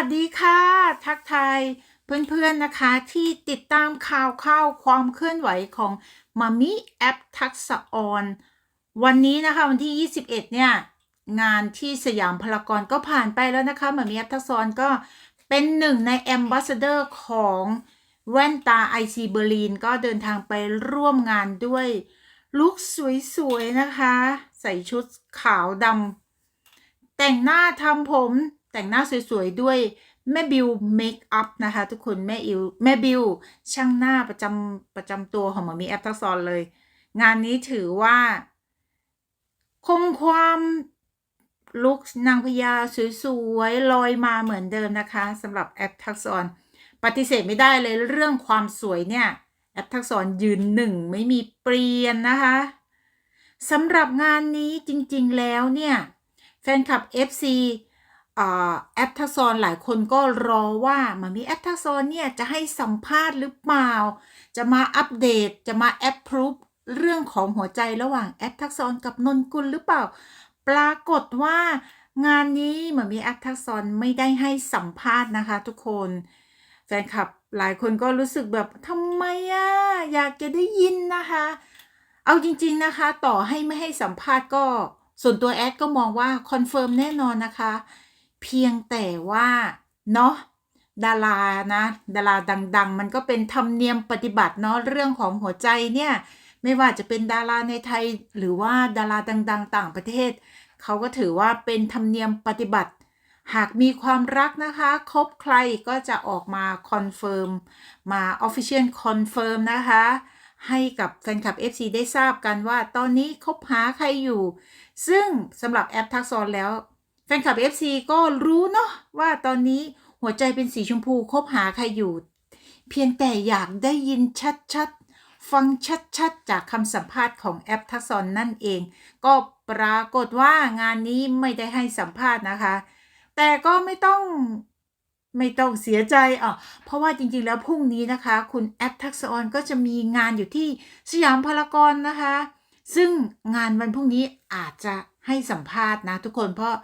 วัสดีค่ะ ทักทายเพื่อนๆนะคะที่ติดตามข่าวข่าวความเคลื่อนไหวของมามิแอปทักษะออนวันนี้นะคะวันที่ 21 เนี่ย งานที่สยามพารากอนก็ผ่านไปแล้วนะคะมามิแอปทักษะออนก็เป็นหนึ่งในแอมบ s สเดอร์ของแว่นตา IC เบอร์ลินก็เดินทางไปร่วมงานด้วยลุคสวยๆนะคะ ใส่ชุดขาวดำแต่งหน้าทำผม แต่งหน้าสวยๆ ด้วยแม่บิวเมคอัพนะคะ ทุกคนแม่อิวแม่บิวช่างหน้าประจำประจำตัวของหมามีแอปทักษรเลย งานนี้ถือว่า คงความลุกนางพญาสวยๆลอยมาเหมือนเดิมนะคะสำหรับแอปทักษรปฏิเสธไม่ได้เลยเรื่องความสวยเนี่ยแอปทักษรยืนหนึ่งไม่มีเปลี่ยนนะคะสำหรับงานนี้จริงๆแล้วเนี่ย แฟนคลับ FC แอปทักษรหลายคนก็รอว่ามันมีแอปทักษรเนี่ยจะให้สัมภาษณ์หรือเปล่า จะมาอัปเดตจะมาแอปพรูฟเรื่องของหัวใจระหว่างแอปทักษรกับนนกุลหรือเปล่า ปรากฏว่างานนี้เหมือนมีแอปทักษรไม่ได้ให้สัมภาษณ์นะคะทุกคนแฟนคลับหลายคนก็รู้สึกแบบทำไมอะอยากจะได้ยินนะคะ เอาจริงๆนะคะ ต่อให้ไม่ให้สัมภาษณ์ก็ ส่วนตัวแอดก็มองว่าคอนเฟิร์มแน่นอนนะคะ เพียงแต่ว่าเนาะดารานะ ดาราดัง ๆ มันก็เป็นธรรมเนียมปฏิบัติเนาะเรื่องของหัวใจเนี่ย ไม่ว่าจะเป็นดาราในไทยหรือว่าดาราดัง ๆ ต่างประเทศ เขาก็ถือว่าเป็นธรรมเนียมปฏิบัติ หากมีความรักนะคะคบใครก็จะออกมาคอนเฟิร์มมา Official Confirm นะคะ ให้กับแฟนคลับ FC ได้ทราบกันว่าตอนนี้คบหาใครอยู่ ซึ่งสำหรับแอปทักษรแล้ว แฟนคลับ FC ก็รู้เนาะว่าตอนนี้หัวใจเป็นสีชมพูคบหาใครอยู่ เพียงแต่อยากได้ยินชัดๆ ฟังชัดๆ จากคำสัมภาษณ์ของแอปทักษรนั่นเอง ก็ปรากฏว่างานนี้ไม่ได้ให้สัมภาษณ์นะคะ แต่ก็ไม่ต้องไม่ต้องเสียใจอะเพราะว่าจริงๆแล้วพรุ่งนี้นะคะ คุณแอปทักษรก็จะมีงานอยู่ที่สยามพารากอนนะคะ ซึ่งงานวันพรุ่งนี้อาจจะให้สัมภาษณ์นะทุกคนเพราะ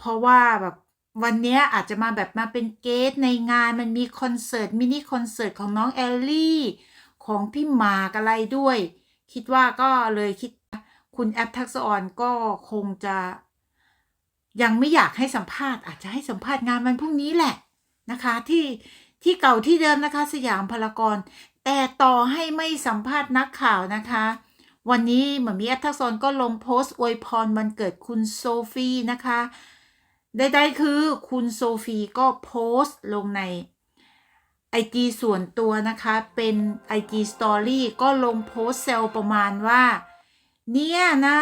เพราะว่าแบบวันนี้อาจจะมาแบบมาเป็นเกสในงานมันมีคอนเสิร์ตมินิคอนเสิร์ตของน้องแอลลี่ ของพี่หมากอะไรด้วย คิดว่าก็เลยคิดคุณแอปทักษรก็คงจะ ยังไม่อยากให้สัมภาษณ์อาจจะให้สัมภาษณ์งานวันพรุ่งนี้แหละนะคะที่ที่เก่าที่เดิมนะคะ สยามพารากอนแต่ต่อให้ไม่สัมภาษณ์นักข่าวนะคะ วันนี้เหมือนมีแอปทักษรก็ลงโพสต์อวยพรวันเกิดคุณโซฟีนะคะ ใดๆคือคุณโซฟีก็โพสต์ลงใน IG ส่วนตัวนะคะ เป็น IG Story ก็ลงโพสต์เซลประมาณว่า เนี่ยนะ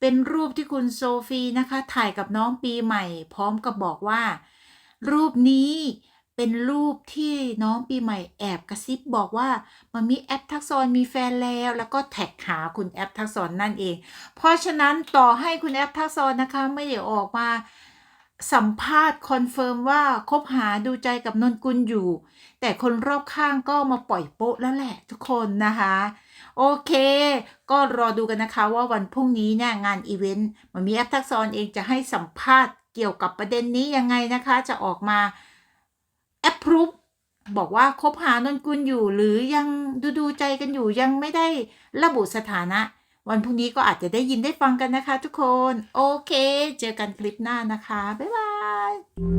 เป็นรูปที่คุณโซฟีนะคะ ถ่ายกับน้องปีใหม่ พร้อมกับบอกว่า รูปนี้เป็นรูปที่น้องปีใหม่แอบกระซิบบอกว่ามันมีแอปทักษรมีแฟนแล้ว แล้วก็แท็กหาคุณแอปทักษรนั่นเอง เพราะฉะนั้นต่อให้คุณแอปทักษรนะคะ ไม่ได้ออกมา สัมภาษณ์คอนเฟิร์มว่าคบหาดูใจกับนนกุลอยู่ แต่คนรอบข้างก็มาปล่อยโป๊ะแล้วแหละทุกคนนะคะ โอเค ก็รอดูกันนะคะว่าวันพรุ่งนี้เนี่ยงานอีเวนต์มันมีแอปทักษรเองจะให้สัมภาษณ์เกี่ยวกับประเด็นนี้ยังไงนะคะ จะออกมาแอปพรูฟบอกว่าคบหานนกุลอยู่หรือยังดูดูใจกันอยู่ยังไม่ได้ระบุสถานะ วันพรุ่งนี้ก็อาจจะได้ยินได้ฟังกันนะคะทุกคน โอเค เจอกันคลิปหน้านะคะ บ๊ายบาย